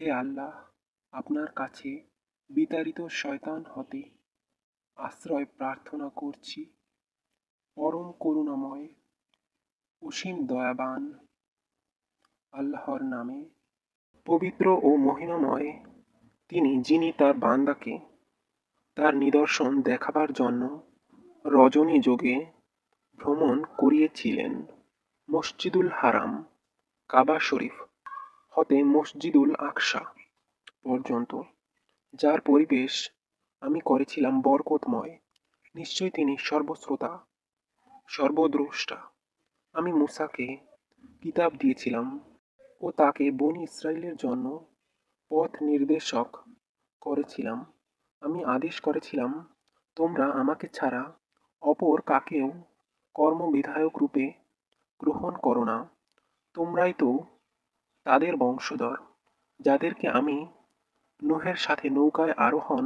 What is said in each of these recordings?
হে আল্লাহ, আপনার কাছে বিতাড়িত শয়তান হতে আশ্রয় প্রার্থনা করছি। পরম করুণাময়, অসীম দয়াবান আল্লাহর নামে পবিত্র ও মহিমাময় তিনি যিনি তার বান্দাকে তার নিদর্শন দেখাবার জন্য রজনী যোগে ভ্রমণ করিয়েছিলেন। মসজিদুল হারাম, কাবা শরীফ। হতে মসজিদুল আকসা পর্যন্ত, যার পরিবেশ আমি করেছিলাম বরকতময়। নিশ্চয় তিনি সর্বশ্রোতা, সর্বদ্রষ্টা। আমি মুসাকে কিতাব দিয়েছিলাম ও তাকে বনি ইসরায়েলের জন্য পথ নির্দেশক করেছিলাম। আমি আদেশ করেছিলাম, তোমরা আমাকে ছাড়া অপর কাকেও কর্মবিধায়ক রূপে গ্রহণ করো না। তোমরাই তো তাদের বংশধর, যাদেরকে আমি নোহের সাথে নৌকায় আরোহণ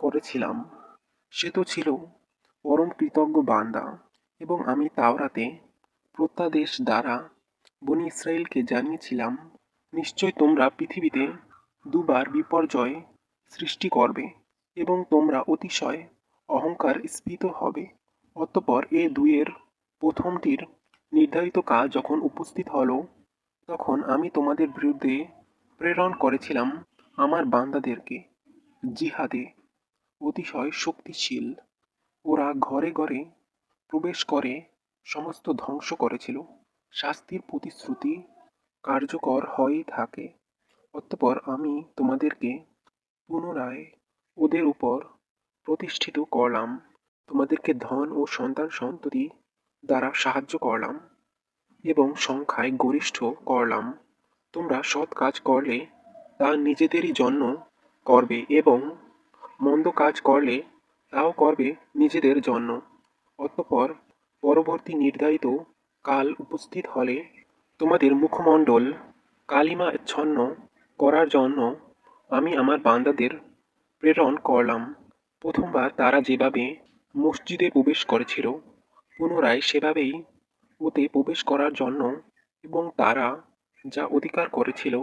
করেছিলাম। সে তো ছিল পরম কৃতজ্ঞ বান্দা এবং আমি তাওরাতে প্রত্যাদেশ দ্বারা বনি ইসরায়েলকে জানিয়েছিলাম, নিশ্চয় তোমরা পৃথিবীতে দুবার বিপর্যয় সৃষ্টি করবে এবং তোমরা অতিশয় অহংকার স্ফীত হবে। অতঃপর এ দুইয়ের প্রথমটির নির্ধারিত কাল যখন উপস্থিত হলো তখন আমি তোমাদের বিরুদ্ধে প্রেরণ করেছিলাম আমার বান্দাদেরকে। জিহাদে অতিশয় শক্তিশীল। ওরা ঘরে ঘরে প্রবেশ করে, সমস্ত ধ্বংস করেছিল। শাস্তির প্রতিশ্রুতি কার্যকর হয়েই থাকে। অতঃপর আমি তোমাদেরকে পুনরায় ওদের উপর প্রতিষ্ঠিত করলাম। তোমাদেরকে ধন ও সন্তান সন্ততি দ্বারা সাহায্য করলাম। এবং সংখ্যায় গরিষ্ঠ করলাম। তোমরা সৎ কাজ করলে তা নিজেদেরই জন্য করবে এবং মন্দ কাজ করলে তাও করবে নিজেদের জন্য। অতঃপর পরবর্তী নির্ধারিত কাল উপস্থিত হলে তোমাদের মুখমণ্ডল কালিমাচ্ছন্ন করার জন্য আমি আমার বান্দাদের প্রেরণ করলাম। প্রথমবার তারা যেভাবে মসজিদে প্রবেশ করেছিল, পুনরায় সেভাবেই ওতে প্রবেশ করার জন্য এবং তারা যা অধিকার করেছিল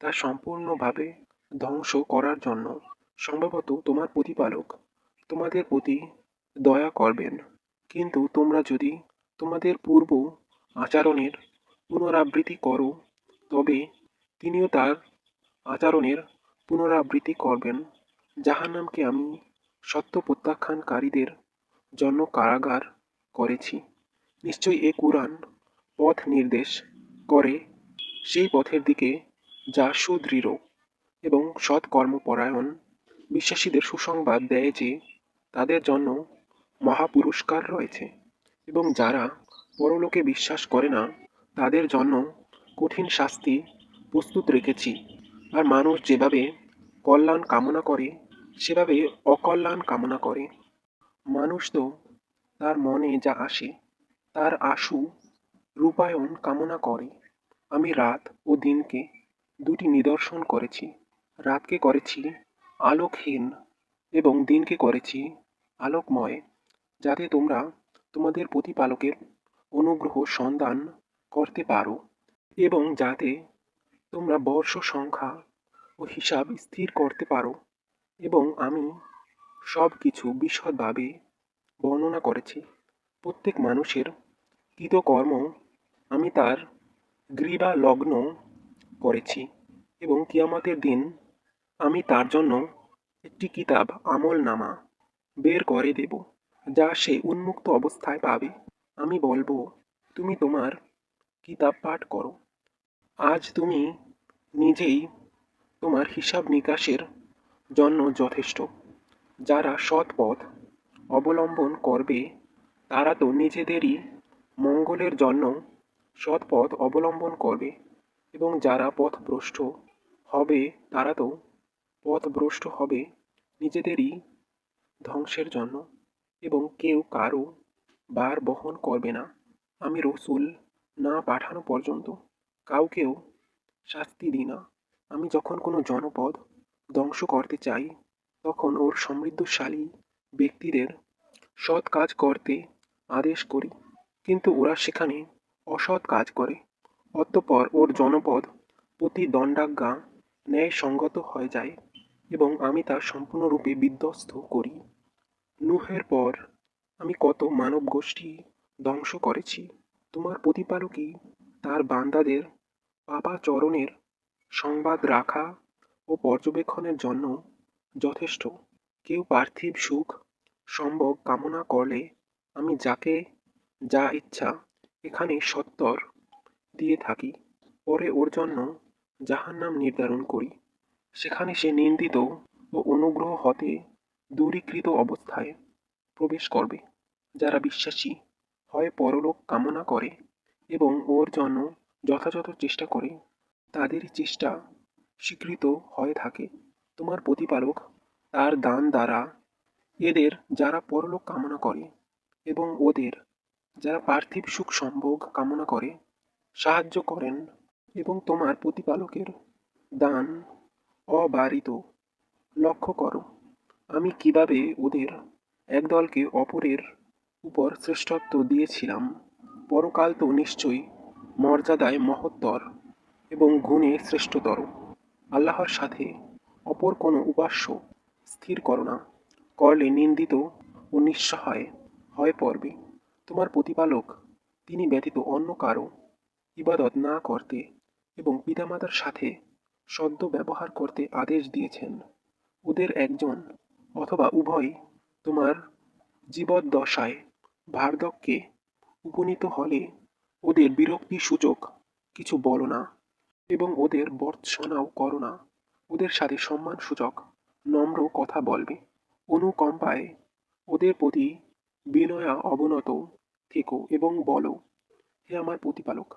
তা সম্পূর্ণভাবে ধ্বংস করার জন্য সম্ভবত তোমার প্রতিপালক তোমাদের প্রতি দয়া করবেন। কিন্তু তোমরা যদি তোমাদের পূর্ব আচরণের পুনরাবৃত্তি করো, তবে তিনিও তার আচরণের পুনরাবৃত্তি করবেন। যাহার নামকে আমি সত্য প্রত্যাখ্যানকারীদের জন্য কারাগার করেছি। নিশ্চয়ই এ কুরআন পথ নির্দেশ করে। সেই পথের দিকে যা সুদৃঢ় এবং সৎকর্মপরায়ণ বিশ্বাসীদের সুসংবাদ দেয় যে তাদের জন্য মহাপুরস্কার রয়েছে এবং যারা পরলোকে বিশ্বাস করে না, তাদের জন্য কঠিন শাস্তি প্রস্তুত রেখেছি। আর মানুষ যেভাবে কল্যাণ কামনা করে, সেভাবে অকল্যাণ কামনা করে। মানুষ তো তার মনে যা আসে তার আশু রূপায়ণ কামনা করে। আমি রাত ও দিনকে দুটি নিদর্শন করেছি। রাতকে করেছি আলোকহীন এবং দিনকে করেছি আলোকময়, যাতে তোমরা তোমাদের প্রতিপালকের অনুগ্রহ সন্ধান করতে পারো এবং যাতে তোমরা বর্ষ সংখ্যা ও হিসাব স্থির করতে পারো এবং আমি সব কিছু বিশদভাবে বর্ণনা করেছি। প্রত্যেক মানুষের কৃতকর্ম আমি তার গ্রীবা লগ্ন করেছি এবং কিয়ামতের দিন আমি তার জন্য একটি কিতাব আমল নামা বের করে দেব, যা সে উন্মুক্ত অবস্থায় পাবে। আমি বলব, তুমি তোমার কিতাব পাঠ করো। আজ তুমি নিজেই তোমার হিসাব নিকাশের জন্য যথেষ্ট। যারা সৎ পথ অবলম্বন করবে, তারা তো নিজেদেরই মঙ্গলের জন্য সৎ পথ অবলম্বন করবে এবং যারা পথভ্রষ্ট হবে, তারা তো পথভ্রষ্ট হবে নিজেদেরই ধ্বংসের জন্য এবং কেউ কারও বার বহন করবে না। আমি রসুল না পাঠানো পর্যন্ত কাউকেও শাস্তি দিই না। আমি যখন কোনো জনপদ ধ্বংস করতে চাই, তখন ওর সমৃদ্ধশালী ব্যক্তিদের সৎ কাজ করতে আদেশ করি। কিন্তু ওরা সেখানে অসৎ কাজ করে। অতঃপর ওর জনপদ প্রতি দণ্ডাজ্ঞা ন্যায়সঙ্গত হয়ে যায় এবং আমি তা সম্পূর্ণরূপে বিধ্বস্ত করি। নুহের পর আমি কত মানব গোষ্ঠী ধ্বংস করেছি। তোমার প্রতিপালকই তার বান্দাদের পাপাচরণের সংবাদ রাখা ও পর্যবেক্ষণের জন্য যথেষ্ট। কেউ পার্থিব সুখ সম্ভব কামনা করলে আমি যাকে যা ইচ্ছা এখানে সত্তর দিয়ে থাকি। পরে ওর জন্য যাহার নাম নির্ধারণ করি। সেখানে সে নিন্দিত ও অনুগ্রহ হতে দূরীকৃত অবস্থায় প্রবেশ করবে, যারা বিশ্বাসী হয় পরলোক কামনা করে এবং ওর জন্য যথাযথ চেষ্টা করে। তাদের চেষ্টা স্বীকৃত হয়ে থাকে। তোমার প্রতিপালক তার দান দ্বারা এদের যারা পরলোক কামনা করে এবং ওদের যারা পার্থিব সুখ সম্ভোগ কামনা করে, সাহায্য করেন এবং তোমার প্রতিপালকের দান অবারিত। লক্ষ্য করো, আমি কীভাবে ওদের একদলকে অপরের উপর শ্রেষ্ঠত্ব দিয়েছিলাম। পরকাল তো নিশ্চয়ই মর্যাদায় মহত্তর এবং গুণে শ্রেষ্ঠতর। আল্লাহর সাথে অপর কোনো উপাস্য স্থির করো না। করলে নিন্দিত ও নিঃসহায় হয়ে পড়বে তোমার প্রতিপালক, তিনি ব্যতীত অন্য কারও ইবাদত না করতে এবং পিতামাতার সাথে সদ্য ব্যবহার করতে আদেশ দিয়েছেন। ওদের একজন অথবা উভয় তোমার জীবদ্দশায় বার্ধক্যে উপনীত হলে ওদের বিরক্তি সূচক কিছু বলো না এবং ওদের বর্ৎসনাও করো না। ওদের সাথে সম্মানসূচক নম্র কথা বলবে। অনুকম্পায় ওদের প্রতি বিনয়া, অবনত, থেকো এবং বলো, হে আমার প্রতিপালক,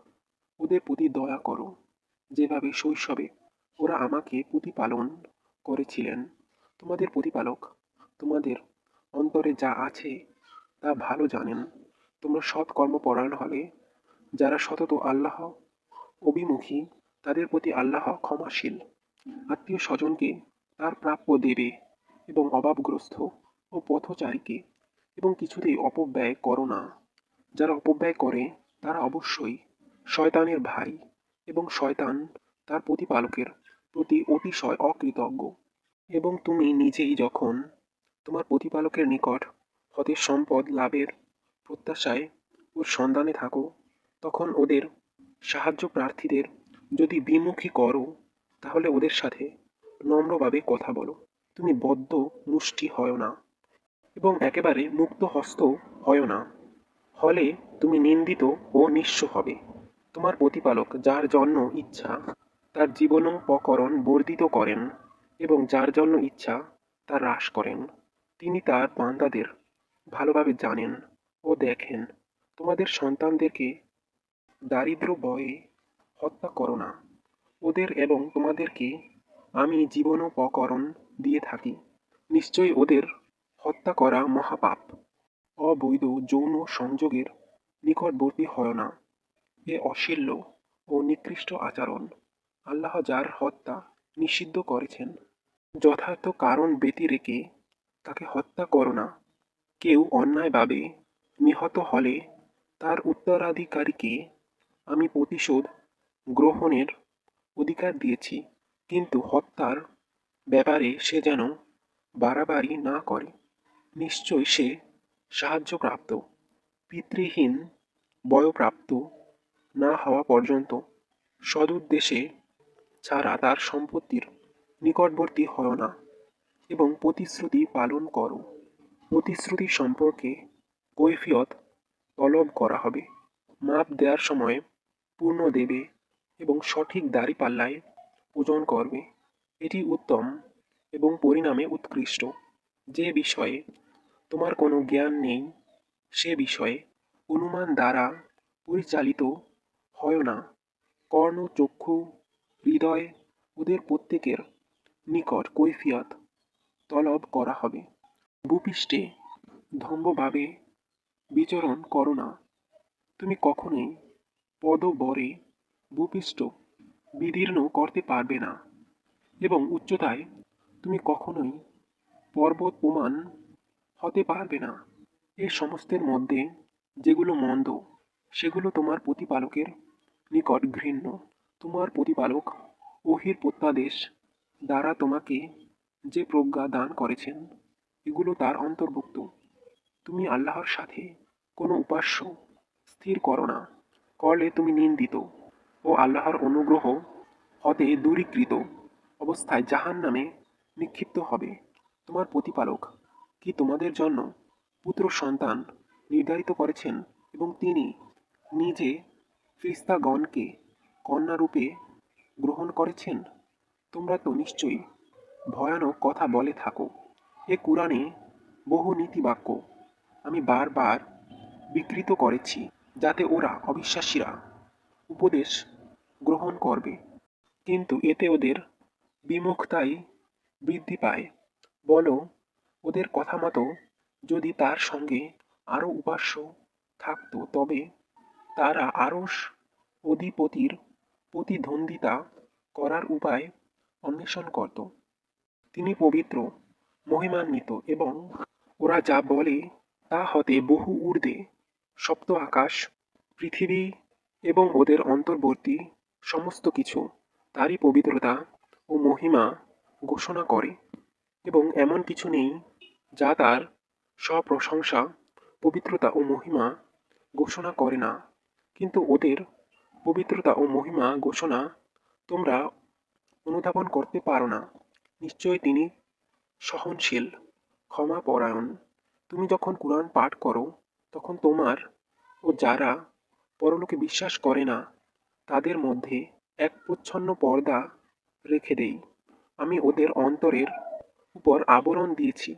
ওদের প্রতি দয়া করো। যেভাবে শৈশবে ওরা আমাকে প্রতিপালন করেছিলেন, তোমাদের প্রতিপালক, তোমাদের অন্তরে যা আছে তা ভালো জানেন। তোমরা সৎ কর্মপরায়ণ হলে, যারা সতত আল্লাহ অভিমুখী, তাদের প্রতি আল্লাহ ক্ষমাশীল। আত্মীয় স্বজনকে তার প্রাপ্য দেবে এবং অভাবগ্রস্ত ও পথচারীকে এবং কিছুতেই অপব্যয় করো না। যারা অপব্যয় করে, তারা অবশ্যই শয়তানের ভাই এবং শয়তান তার প্রতিপালকের প্রতি অতিশয় অকৃতজ্ঞ। এবং তুমি নিজেই যখন তোমার প্রতিপালকের নিকট হতে সম্পদ লাভের প্রত্যাশায় ওর সন্ধানে থাকো, তখন ওদের সাহায্য প্রার্থীদের যদি বিমুখী করো, তাহলে ওদের সাথে নম্রভাবে কথা বলো। তুমি বদ্ধ, মুষ্টি হয় না। এবং একেবারে মুক্ত হস্ত হয় না। হলে তুমি নিন্দিত ও নিঃস্ব হবে। তোমার প্রতিপালক, যার জন্য ইচ্ছা, তার জীবনোপকরণ বর্ধিত করেন এবং যার জন্য ইচ্ছা তা হ্রাস করেন। তিনি তার বান্দাদের ভালোভাবে জানেন ও দেখেন। তোমাদের সন্তানদেরকে দারিদ্র বয়ে হত্যা করো না। ওদের এবং তোমাদেরকে আমি জীবনোপকরণ দিয়ে থাকি। নিশ্চয়ই ওদের হত্যা করা মহাপাপ। অবৈধ যৌন সংযোগের নিকটবর্তী হয় না। এ অশীল্য ও নিকৃষ্ট আচরণ আল্লাহ যার হত্যা নিষিদ্ধ করেছেন, যথার্থ কারণ ব্যতিরেকে তাকে হত্যা করো না। কেউ অন্যায়ভাবে নিহত হলে তার উত্তরাধিকারীকে আমি প্রতিশোধ গ্রহণের অধিকার দিয়েছি, কিন্তু হত্যার ব্যাপারে সে যেন বাড়াবাড়ি না করে। নিশ্চয় সে সাহায্যপ্রাপ্ত, পিতৃহীন, বয়প্রাপ্ত, না হওয়া পর্যন্ত সদুদ্দেশে ছাড়া তার সম্পত্তির নিকটবর্তী হয় না এবং প্রতিশ্রুতি পালন করো। প্রতিশ্রুতি সম্পর্কে কৈফিয়ত তলব করা হবে। মাপ দেওয়ার সময় পূর্ণ দেবে এবং সঠিক দাড়িপাল্লায় ওজন করবে। এটি উত্তম এবং পরিণামে উৎকৃষ্ট। যে বিষয়ে তোমার কোনো জ্ঞান নেই সে বিষয়ে অনুমান দ্বারা পরিচালিত হয় না। কর্ণ, চক্ষু, হৃদয় ওদের প্রত্যেকের নিকট কৈফিয়ত তলব করা হবে। ভূপৃষ্ঠে ধম্বভাবে বিচরণ করো না। তুমি কখনোই পদবরে ভূপৃষ্ঠ বিদীর্ণ করতে পারবে না এবং উচ্চতায় তুমি কখনোই পর্বত প্রমাণ হতে পারবে না। এ সমস্তের মধ্যে যেগুলো মন্দ, সেগুলো তোমার প্রতিপালকের নিকট ঘৃণ্য। তোমার প্রতিপালক ওহির প্রত্যাদেশ দ্বারা তোমাকে যে প্রজ্ঞা দান করেছেন, এগুলো তার অন্তর্ভুক্ত। তুমি আল্লাহর সাথে কোনো উপাস্য স্থির করো না। করলে তুমি নিন্দিত ও আল্লাহর অনুগ্রহ হতে দূরীকৃত অবস্থায় জাহান নামে নিক্ষিপ্ত হবে। তোমার প্রতিপালক কি তোমাদের জন্য পুত্র সন্তান নির্ধারিত করেছেন এবং তিনি নিজে ফ্রিস্তাগণকে কন্যারূপে গ্রহণ করেছেন? তোমরা তো নিশ্চয়ই ভয়ানক কথা বলে থাকো। এ কুরআনে বহু নীতিবাক্য আমি বারবার বিকৃত করেছি যাতে ওরা অবিশ্বাসীরা উপদেশ গ্রহণ করবে। কিন্তু এতে ওদের বিমুখতাই বৃদ্ধি পায়। বলো ওদের কথা মতো যদি তার সঙ্গে আরও উপাস্য থাকতো, তবে তারা আরও অধিপতির প্রতিদ্বন্দ্বিতা করার উপায় অন্বেষণ করত। তিনি পবিত্র, মহিমান্বিত এবং ওরা যা বলে তা হতে বহু ঊর্ধ্বে সপ্ত আকাশ, পৃথিবী এবং ওদের অন্তর্বর্তী সমস্ত কিছু তারই পবিত্রতা ও মহিমা ঘোষণা করে। এবং এমন কিছু নেই যা তার স্বপ্রশংসা, পবিত্রতা ও মহিমা ঘোষণা করে না। কিন্তু ওদের পবিত্রতা ও মহিমা ঘোষণা তোমরা অনুধাবন করতে পারো না। নিশ্চয় তিনি সহনশীল, ক্ষমাপরায়ণ। তুমি যখন কোরআন পাঠ করো, তখন তোমার ও যারা পরলোকে বিশ্বাস করে না, তাদের মধ্যে এক প্রচ্ছন্ন পর্দা রেখে দেই। আমি ওদের অন্তরের উপর আবরণ দিয়েছি,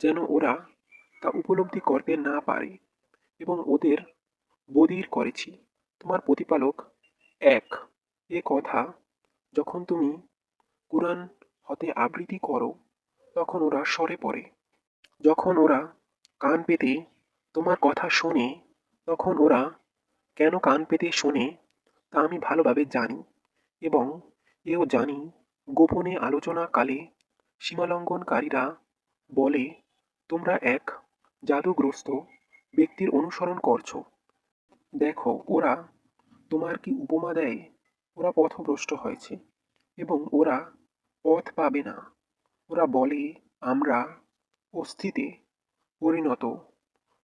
যেন ওরা তা উপলব্ধি করতে না পারে এবং ওদের বধির করেছি। তোমার প্রতিপালক এক, এ কথা যখন তুমি কুরআন হতে আবৃত্তি করো, তখন ওরা সরে পড়ে। যখন ওরা কান পেতে তোমার কথা শোনে, তখন ওরা কেন কান পেতে শোনে, তা আমি ভালোভাবে জানি এবং এও জানি। গোপনে আলোচনাকালে সীমালঙ্ঘনকারীরা বলে, তোমরা এক জাদুগ্রস্ত ব্যক্তির অনুসরণ করছ। দেখো, ওরা তোমার কি উপমা দেয়? ওরা পথভ্রষ্ট হয়েছে এবং ওরা পথ পাবে না। ওরা বলে, আমরা অস্থিতে পরিণত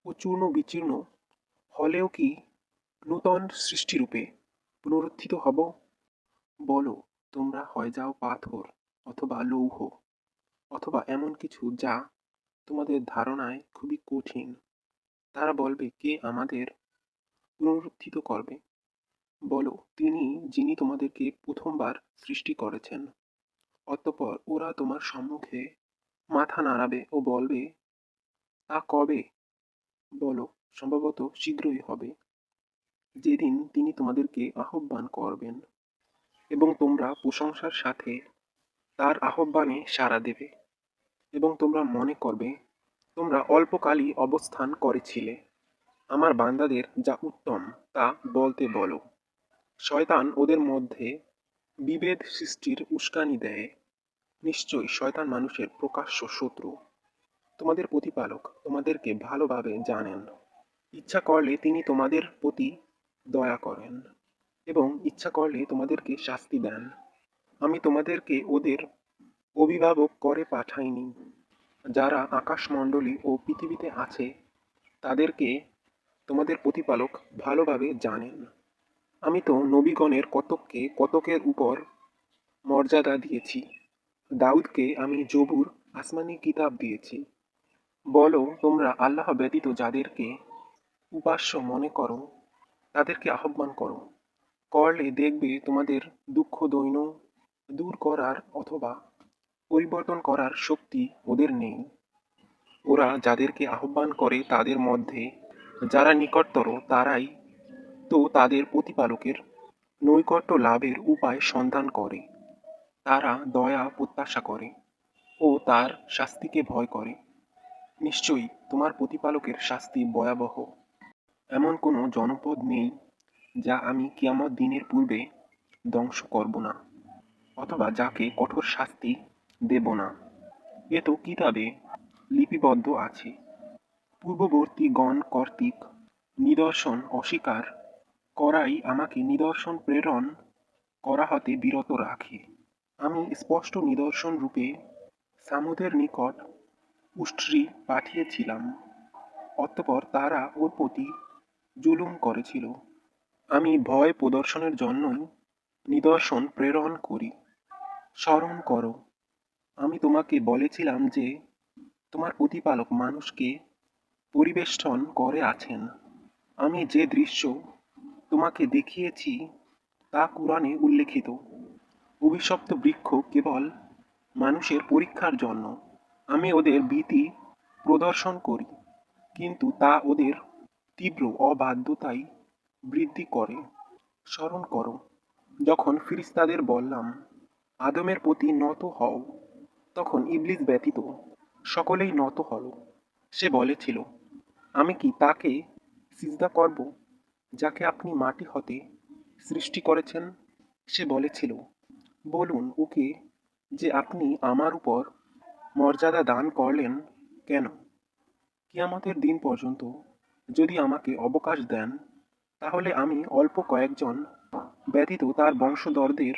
ও চূর্ণ বিচীর্ণ হলেও কি নূতন সৃষ্টিরূপে পুনরুত্থিত হব? বলো, তোমরা হয় যাও পাথর অথবা লৌহ অথবা এমন কিছু যা তোমাদের ধারণায় খুবই কঠিন। তারা বলবে, কে আমাদের পুনরুত্থিত করবে? বলো, তিনি যিনি তোমাদেরকে প্রথমবার সৃষ্টি করেছেন। অতঃপর ওরা তোমার সম্মুখে মাথা নাড়াবে ও বলবে, তা কবে? বলো, সম্ভবত শীঘ্রই হবে। যেদিন তিনি তোমাদেরকে আহ্বান করবেন এবং তোমরা প্রশংসার সাথে তার আহ্বানে সাড়া দেবে। এবং তোমরা মনে করবে, তোমরা অল্পকালই অবস্থান করেছিলে। আমার বান্দাদের যা উত্তম, তা বলতে বলো। শয়তান ওদের মধ্যে বিভেদ সৃষ্টির উস্কানি দেয়। নিশ্চয়ই শয়তান মানুষের প্রকাশ্য শত্রু। তোমাদের প্রতিপালক তোমাদেরকে ভালোভাবে জানেন। ইচ্ছা করলে তিনি তোমাদের প্রতি দয়া করেন এবং ইচ্ছা করলে তোমাদেরকে শাস্তি দেন। আমি তোমাদেরকে ওদের অভিভাবক করে পাঠায়নি। যারা আকাশমণ্ডলী ও পৃথিবীতে আছে, তাদেরকে তোমাদের প্রতিপালক ভালোভাবে জানেন। আমি তো নবীগণের কতককে কতকের উপর মর্যাদা দিয়েছি। দাউদকে আমি জবুর আসমানি কিতাব দিয়েছি। বলো, তোমরা আল্লাহ ব্যতীত যাদেরকে উপাস্য মনে করো, তাদেরকে আহ্বান করো। করলে দেখবে তোমাদের দুঃখ দৈন্য দূর করার অথবা পরিবর্তন করার শক্তি ওদের নেই। ওরা যাদেরকে আহ্বান করে তাদের মধ্যে যারা নিকটতর তারাই তো তাদের প্রতিপালকের নৈকট্য লাভের উপায় সন্ধান করে। তারা দয়া, প্রত্যাশা করে ও তার শাস্তিকে ভয় করে। নিশ্চয়ই তোমার প্রতিপালকের শাস্তি ভয়াবহ। এমন কোনো জনপদ নেই যা আমি কিয়ামত দিনের পূর্বে ধ্বংস করব না, অথবা যাকে কঠোর শাস্তি দেব না। এ তো কিতাবে লিপিবদ্ধ আছে। পূর্ববর্তী গণ কর্তৃক নিদর্শন অস্বীকার করাই আমাকে নিদর্শন প্রেরণ করা হতে বিরত রাখে। আমি স্পষ্ট নিদর্শন রূপে সামুদের নিকট উষ্ট্রি পাঠিয়েছিলাম। অতঃপর তারা ওর প্রতি জুলুম করেছিল। আমি ভয় প্রদর্শনের জন্যই নিদর্শন প্রেরণ করি। স্মরণ করো আমি তোমাকে বলেছিলাম যে তোমার প্রতিপালক মানুষকে পরিবেষ্টন করে আছেন। আমি যে দৃশ্য তোমাকে দেখিয়েছি তা কোরআনে উল্লেখিত। অভিশপ্ত বৃক্ষ কেবল মানুষের পরীক্ষার জন্য। আমি ওদের ভীতি প্রদর্শন করি, কিন্তু তা ওদের তীব্র অবাধ্যতাই বৃদ্ধি করে। স্মরণ করো, যখন ফিরিস্তাদের বললাম, আদমের প্রতি নত হও তখন ইবলিস ব্যতীত সকলেই নত হল। সে বলেছিল, আমি কি তাকে সিজদা করব, যাকে আপনি মাটি হতে সৃষ্টি করেছেন? সে বলেছিল, বলুন ওকে যে আপনি আমার উপর মর্যাদা দান করলেন কেন? কিয়ামতের দিন পর্যন্ত যদি আমাকে অবকাশ দেন, তাহলে আমি অল্প কয়েকজন ব্যতীত তার বংশধরদের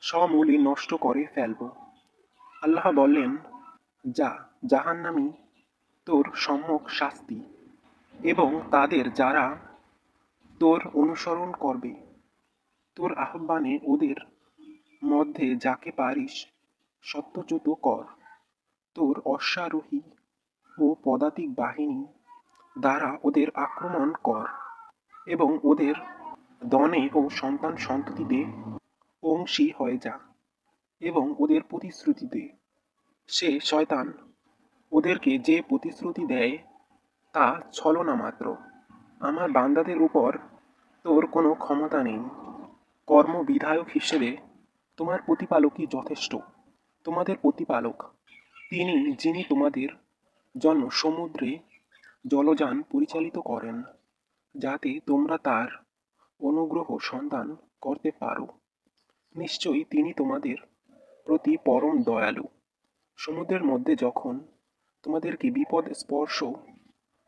সমূলে নষ্ট করে ফেলব। আল্লাহ বললেন, যা জাহান্নামি তোর সম্যক শাস্তি এবং তাদের যারা তোর অনুসরণ করবে, তোর আহ্বানে ওদের মধ্যে যাকে পারিস সত্যচ্যুত কর। তোর অশ্বারোহী ও পদাতিক বাহিনী দ্বারা ওদের আক্রমণ কর এবং ওদের দনে ও সন্তান সন্ততিতে অংশী হয়ে যা। এবং ওদের প্রতিশ্রুতিতে সে শয়তান, ওদেরকে যে প্রতিশ্রুতি দেয়, তা ছলনা মাত্র। আমার বান্দাদের উপর তোর কোনো ক্ষমতা নেই। কর্মবিধায়ক হিসেবে তোমার প্রতিপালকই যথেষ্ট। তোমাদের প্রতিপালক, তিনি যিনি তোমাদের জন্য সমুদ্রে জলযান পরিচালিত করেন, যাতে তোমরা তার অনুগ্রহ সন্ধান করতে পারো। নিশ্চয়ই তিনি তোমাদের প্রতি পরম দয়ালু। সমুদ্রের মধ্যে যখন তোমাদেরকে বিপদ স্পর্শ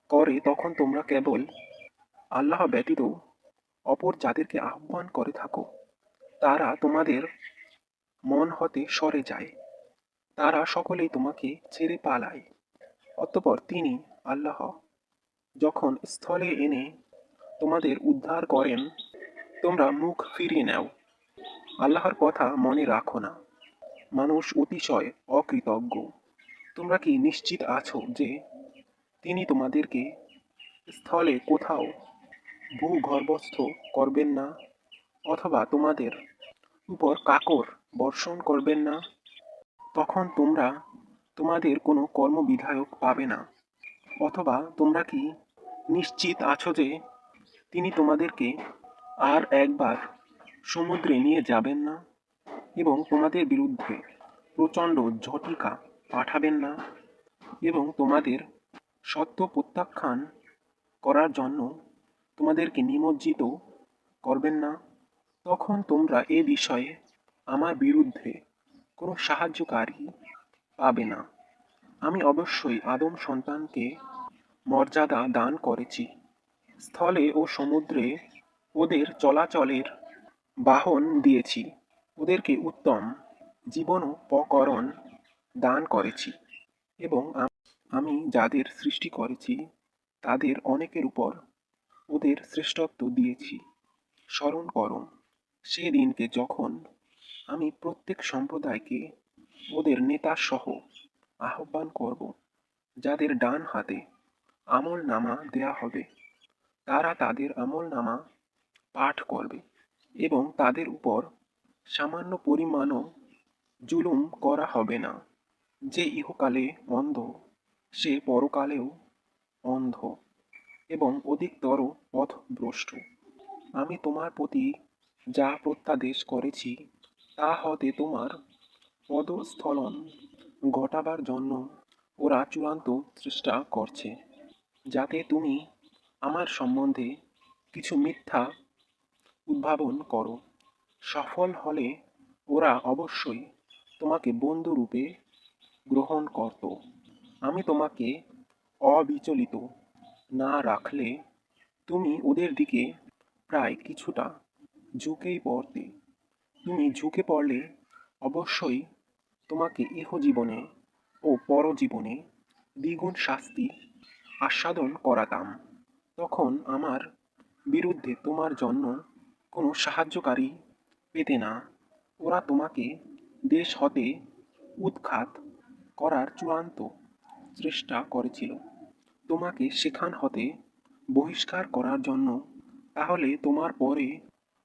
করে, তখন তোমরা কেবল আল্লাহ ব্যতীত অপর যাদেরকে আহ্বান করে থাকো। তারা তোমাদের মন হতে সরে যায়। তারা সকলেই তোমাকে ছেড়ে পালায়। অতঃপর তিনি আল্লাহ যখন স্থলে এনে তোমাদের উদ্ধার করেন, তোমরা মুখ ফিরিয়ে নাও। আল্লাহর কথা মনে রাখো না। মানুষ অতিশয় অকৃতজ্ঞ। তোমরা কি নিশ্চিত আছো যে তিনি তোমাদেরকে স্থলে কোথাও ভূগর্ভস্থ করবেন না অথবা তোমাদের উপর কাকর বর্ষণ করবেন না? তখন তোমরা তোমাদের কোনো কর্মবিধায়ক পাবে না। অথবা তোমরা কি নিশ্চিত আছো যে তিনি তোমাদেরকে আর একবার সমুদ্রে নিয়ে যাবেন না? এবং তোমাদের বিরুদ্ধে প্রচণ্ড ঝটিকা পাঠাবেন না এবং তোমাদের সত্য প্রত্যাখ্যান করার জন্য তোমাদেরকে নিমজ্জিত করবেন না। তখন তোমরা এ বিষয়ে আমার বিরুদ্ধে কোনো সাহায্যকারী পাবে না। আমি অবশ্যই আদম সন্তানকে মর্যাদা দান করেছি। স্থলে ও সমুদ্রে ওদের চলাচলের বাহন দিয়েছি। ওদেরকে উত্তম জীবনোপকরণ দান করেছি এবং আমি যাদের সৃষ্টি করেছি, তাদের অনেকের উপর ওদের শ্রেষ্ঠত্ব দিয়েছি। স্মরণ করো সে দিনকে যখন আমি প্রত্যেক সম্প্রদায়কে ওদের নেতা সহ আহ্বান করব, যাদের ডান হাতে আমল নামা দেয়া হবে, তারা তাদের আমল নামা পাঠ করবে এবং তাদের উপর সামান্য পরিমাণও জুলুম করা হবে না। যে ইহকালে অন্ধ, সে পরকালেও অন্ধ এবং অধিকতর পথভ্রষ্ট। আমি তোমার প্রতি যা প্রত্যাদেশ করেছি, তা হতে তোমার পদস্থলন ঘটাবার জন্য ওরা চূড়ান্ত চেষ্টা করছে, যাতে তুমি আমার সম্বন্ধে কিছু মিথ্যা উদ্ভাবন করো। সফল হলে ওরা অবশ্যই তোমাকে বন্ধুরূপে গ্রহণ করত। আমি তোমাকে অবিচলিত না রাখলে তুমি ওদের দিকে প্রায় কিছুটা ঝুঁকেই পড়তে। তুমি ঝুঁকে পড়লে অবশ্যই তোমাকে ইহজীবনে ও পরজীবনে দ্বিগুণ শাস্তি আস্বাদন করাতাম। তখন আমার বিরুদ্ধে তোমার জন্য কোনো সাহায্যকারী পেতে না, ওরা তোমাকে দেশ হতে উৎখাত করার চূড়ান্ত চেষ্টা করেছিল। তোমাকে সেখান হতে বহিষ্কার করার জন্য, তাহলে তোমার পরে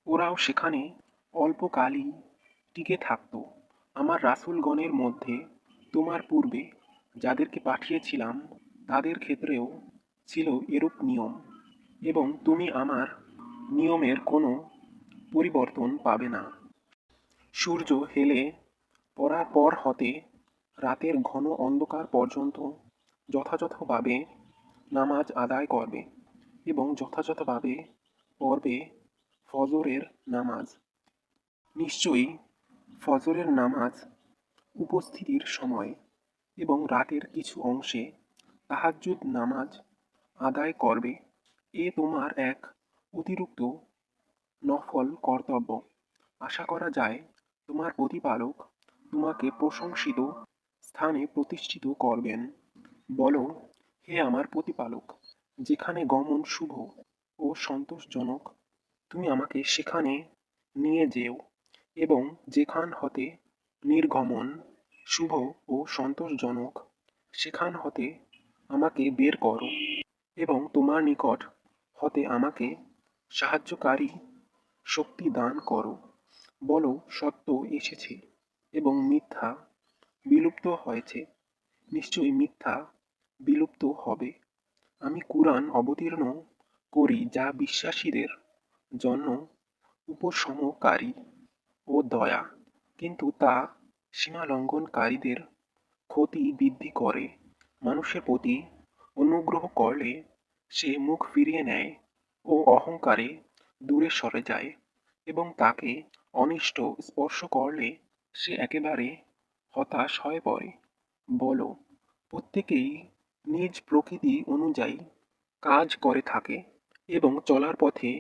ওরাও সেখানে অল্পকালই টিকে থাকতো। আমার রাসূলগণের মধ্যে তোমার পূর্বে যাদেরকে পাঠিয়েছিলাম, তাদের ক্ষেত্রেও ছিল এরূপ নিয়ম। এবং তুমি আমার নিয়মের কোনো পরিবর্তন পাবে না। সূর্য হেলে পড়ার পর হতে রাতের ঘন অন্ধকার পর্যন্ত যথাযথভাবে নামাজ আদায় করবে এবং যথাযথভাবে পড়বে ফজরের নামাজ। নিশ্চয়ই ফজরের নামাজ উপস্থিতির সময় এবং রাতের কিছু অংশে তাহাজ্জুদ নামাজ আদায় করবে। এ তোমার এক অতিরিক্ত নফল কর্তব্য। আশা করা যায়, তোমার প্রতিপালক তোমাকে প্রশংসিত স্থানে প্রতিষ্ঠিত করবেন। বলো, হে আমার প্রতিপালক, যেখানে গমন শুভ ও সন্তোষজনক, তুমি আমাকে সেখানে নিয়ে যেও এবং যেখান হতে নির্গমন শুভ ও সন্তোষজনক, সেখান হতে আমাকে বের করো এবং তোমার নিকট হতে আমাকে সাহায্যকারী শক্তি দান করো। বলো, সত্য এসেছে এবং মিথ্যা বিলুপ্ত হয়েছে। নিশ্চয়ই মিথ্যা বিলুপ্ত হবে। আমি কুরআন অবতীর্ণ করি যা বিশ্বাসীদের জন্য উপশমকারী ও দয়া, কিন্তু তা সীমালঙ্ঘনকারীদের ক্ষতি বৃদ্ধি করে। মানুষের প্রতি অনুগ্রহ করলে সে মুখ ফিরিয়ে নেয় ও অহংকারে দূরে সরে যায়। এবং তাকে অনিষ্ট স্পর্শ করলে সে একেবারে হতাশ হয়ে পড়ে। বলো, প্রত্যেকেই নিজ প্রকৃতি অনুযায়ী কাজ করে থাকে এবং চলার পথে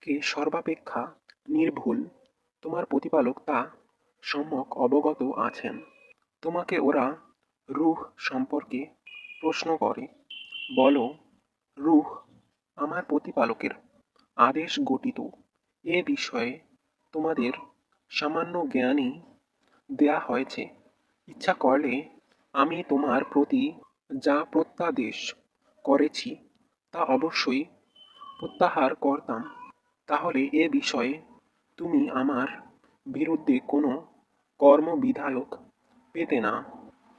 কে সর্বাপেক্ষা নির্ভুল। তোমার প্রতিপালক তা সম্যক অবগত আছেন। তোমাকে ওরা রূহ সম্পর্কে প্রশ্ন করে। বলো, রূহ আমার প্রতিপালকের আদেশ গঠিত। এ বিষয়ে তোমাদের সামান্য জ্ঞানই দেয়া হয়েছে। ইচ্ছা করলে আমি তোমার প্রতি যা প্রত্যাদেশ করেছি, তা অবশ্যই প্রত্যাহার করতাম। তাহলে এ বিষয়ে তুমি আমার বিরুদ্ধে কোনো কর্মবিধায়ক পেতে না।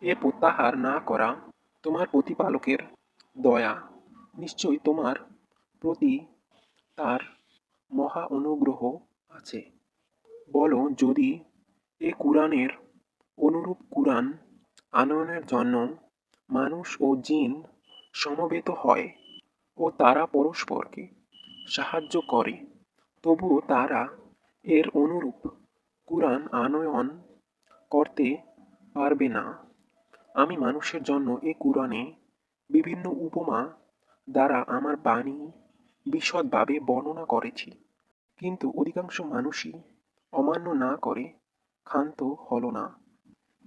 এ প্রত্যাহার না করা তোমার প্রতিপালকের দয়া। নিশ্চয়ই তোমার প্রতি তার মহা অনুগ্রহ আছে। বলো, যদি এ কুরআনের অনুরূপ কুরআন আনয়নের জন্য মানুষ ও জিন সমবেত হয় ও তারা পরস্পরকে সাহায্য করে তবুও তারা এর অনুরূপ কুরআন আনয়ন করতে পারবে না। আমি মানুষের জন্য এ কুরআনে বিভিন্ন উপমা দ্বারা আমার বাণী বিশদভাবে বর্ণনা করেছি। কিন্তু অধিকাংশ মানুষই অমান্য না করে ক্ষান্ত হলো না।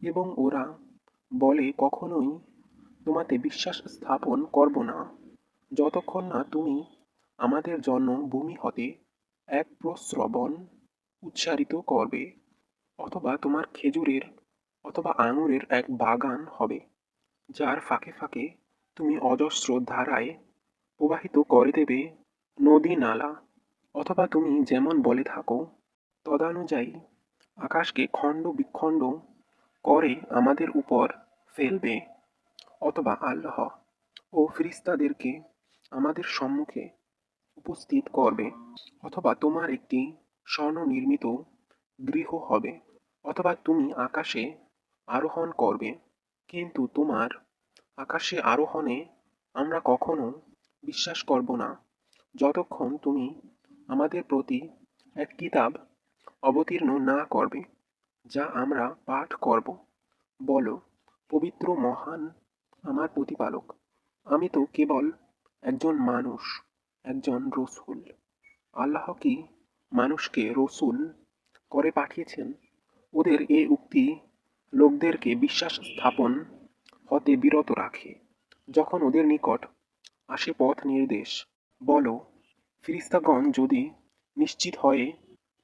এবং ওরা বলে, কখনোই তোমাতে বিশ্বাস স্থাপন করব না। যতক্ষণ না তুমি আমাদের জন্য ভূমি হতে এক প্রশ্রবণ উচ্চারিত করবে, অথবা তোমার খেজুরের অথবা আঙুরের এক বাগান হবে, যার ফাঁকে ফাঁকে তুমি অজস্র ধারায় প্রবাহিত করে দেবে নদী নালা অথবা তুমি যেমন বলে থাকো, তদানুযায়ী আকাশকে খণ্ড বিখণ্ড করে আমাদের উপর ফেলবে, অথবা আল্লাহ ও ফিরিস্তাদেরকে আমাদের সম্মুখে উপস্থিত করবে, অথবা তোমার একটি স্বর্ণ নির্মিত গৃহ হবে, অথবা তুমি আকাশে আরোহণ করবে। কিন্তু তোমার আকাশে আরোহণে আমরা কখনো বিশ্বাস করব না। যতক্ষণ তুমি আমাদের প্রতি এক কিতাব অবতীর্ণ না করবে, যা আমরা পাঠ করব। বলো, পবিত্র মহান আমার প্রতিপালক, আমি তো কেবল একজন মানুষ, একজন রসুল। আল্লাহ কি মানুষকে রসুল করে পাঠিয়েছেন? ওদের এ উক্তি লোকদেরকে বিশ্বাস স্থাপন হতে বিরত রাখে, যখন ওদের নিকট আসে পথ নির্দেশ। বলো ফিরিস্তাগণ যদি নিশ্চিত হয়ে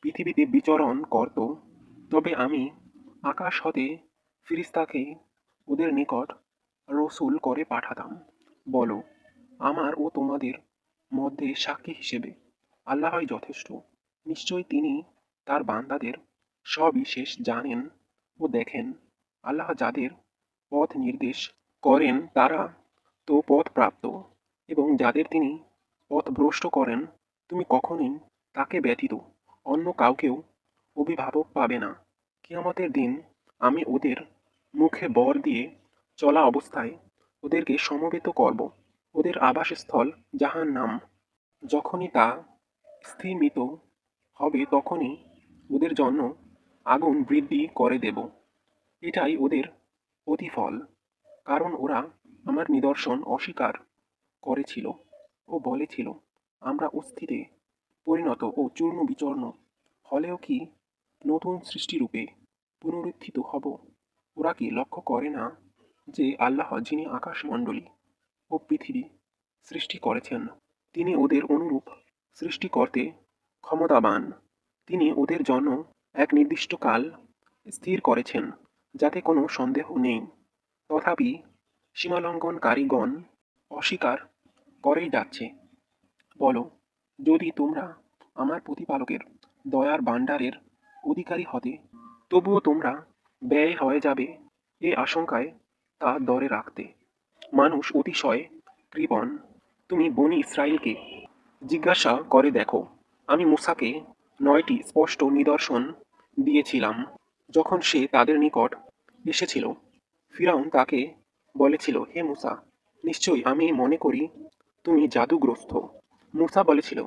পৃথিবীতে বিচরণ করত, তবে আমি আকাশ হতে ফিরিস্তাকে ওদের নিকট রসুল করে পাঠাতাম। বলো, আমার ও তোমাদের মধ্যে সাক্ষী হিসেবে আল্লাহই যথেষ্ট। নিশ্চয়ই তিনি তার বান্দাদের সবিশেষ জানেন ও দেখেন। আল্লাহ যাদের পথ নির্দেশ করেন, তারা তো পথ প্রাপ্ত এবং যাদের তিনি পথ ভ্রষ্ট করেন, তুমি কখনই তাকে ব্যতীত অন্য কাউকেও অভিভাবক পাবে না। কিয়ামতের দিন আমি ওদের মুখে বর দিয়ে চলা অবস্থায় ওদেরকে সমবেত করব। ওদের আবাসস্থল যাহার নাম যখনই তা স্থিমিত হবে, তখনই ওদের জন্য আগুন বৃদ্ধি করে দেব। এটাই ওদের প্রতিফল, কারণ ওরা আমার নিদর্শন অস্বীকার করেছিল। ও বলেছিল আমরা অস্থিতে পরিণত ও চূর্ণ বিচর্ণ। হলেও কি নতুন সৃষ্টিরূপে পুনরুত্থিত হব? ওরা কি লক্ষ্য করে না যে আল্লাহ যিনি আকাশমণ্ডলী ও পৃথিবী সৃষ্টি করেছেন, তিনি ওদের অনুরূপ সৃষ্টি করতে ক্ষমতাবান? তিনি ওদের জন্য এক নির্দিষ্ট কাল স্থির করেছেন, যাতে কোনো সন্দেহ নেই। তথাপি সীমালঙ্ঘনকারীগণ অস্বীকার করেই যাচ্ছে। বলো, যদি তোমরা আমার প্রতিপালকের দয়ার ভাণ্ডারের অধিকারী হতে, তবুও তোমরা ব্যয় হয়ে যাবে এ আশঙ্কায় তা দরে রাখতে। মানুষ অতিশয় কৃপণ। তুমি বনি ইসরায়েলকে জিজ্ঞাসা করে দেখো। আমি মুসাকে নয়টি স্পষ্ট নিদর্শন দিয়েছিলাম যখন সে তাদের নিকট এসেছিল। ফিরাউন তাকে বলেছিল, হে মুসা, নিশ্চয়ই আমি মনে করি তুমি জাদুগ্রস্ত। মুসা বলেছিল,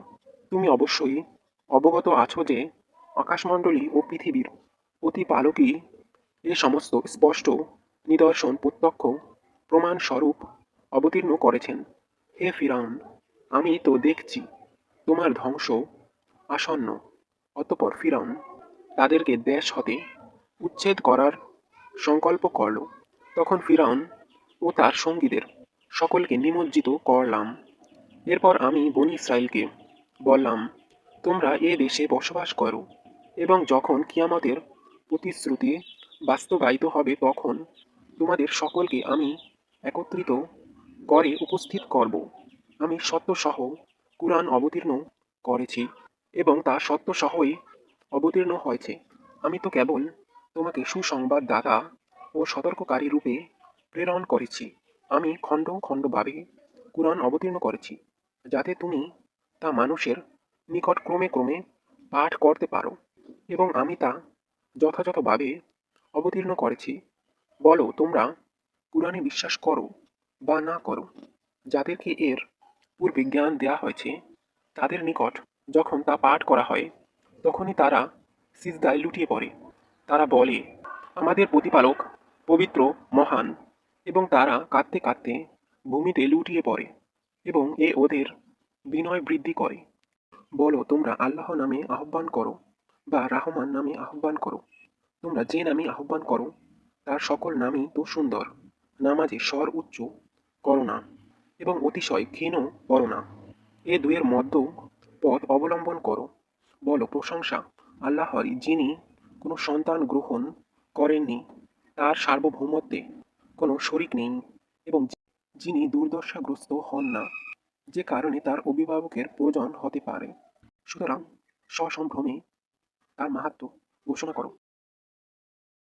তুমি অবশ্যই অবগত আছো যে আকাশমণ্ডলী ও পৃথিবীর প্রতিপালকই এ সমস্ত স্পষ্ট নিদর্শন প্রত্যক্ষ প্রমাণস্বরূপ অবতীর্ণ করেছেন। হে ফিরাউন, আমি তো দেখছি তোমার ধ্বংস আসন্ন। অতপর ফিরাউন তাদেরকে দেশ হতে উচ্ছেদ করার সংকল্প করল। তখন ফিরাউন ও তার সঙ্গীদের সকলকে নিমজ্জিত করলাম। এরপর আমি বনি ইসরায়েলকে বললাম, তোমরা এ দেশে বসবাস করো এবং যখন কিয়ামতের প্রতিশ্রুতি বাস্তবায়িত হবে তখন তোমাদের সকলকে আমি একত্রিত করে উপস্থিত করব। আমি সত্যসহ কুরআন অবতীর্ণ করেছি এবং তা সত্যসহই অবতীর্ণ হয়েছে। আমি তো কেবল তোমাকে সুসংবাদদাতা ও সতর্ককারী রূপে প্রেরণ করেছি। আমি খণ্ড খণ্ডভাবে কুরআন অবতীর্ণ করেছি। যাতে তুমি তা মানুষের নিকট ক্রমে ক্রমে পাঠ করতে পারো এবং আমি তা যথাযথভাবে অবতীর্ণ করেছি। বলো, তোমরা পুরাণে বিশ্বাস করো বা না করো, যাদেরকে এর পূর্বে জ্ঞান দেওয়া হয়েছে, তাদের নিকট যখন তা পাঠ করা হয়, তখনই তারা সিজদায় লুটিয়ে পড়ে। তারা বলে, আমাদের প্রতিপালক পবিত্র, মহান এবং তারা কাঁদতে কাঁদতে ভূমিতে লুটিয়ে পড়ে। এবং এ ওদের বিনয় বৃদ্ধি করে। বলো, তোমরা আল্লাহ নামে আহ্বান করো বা রাহমান নামে আহ্বান করো। তোমরা যে নামে আহ্বান করো, তার সকল নামই তো সুন্দর। নামাজে স্বর উচ্চ, করো না, এবং অতিশয় ক্ষীণ করো না। এ দুয়ের মধ্য পথ অবলম্বন করো। বলো, প্রশংসা আল্লাহরই যিনি কোনো সন্তান গ্রহণ করেননি, তার সার্বভৌমত্বে কোনো শরিক নেই, এবং যিনি দুর্দশাগ্রস্ত হন না, যে কারণে তার অভিভাবকের প্রয়োজন হতে পারে। সুতরাং সসম্ভ্রমে তার মাহাত্ম ঘোষণা করো।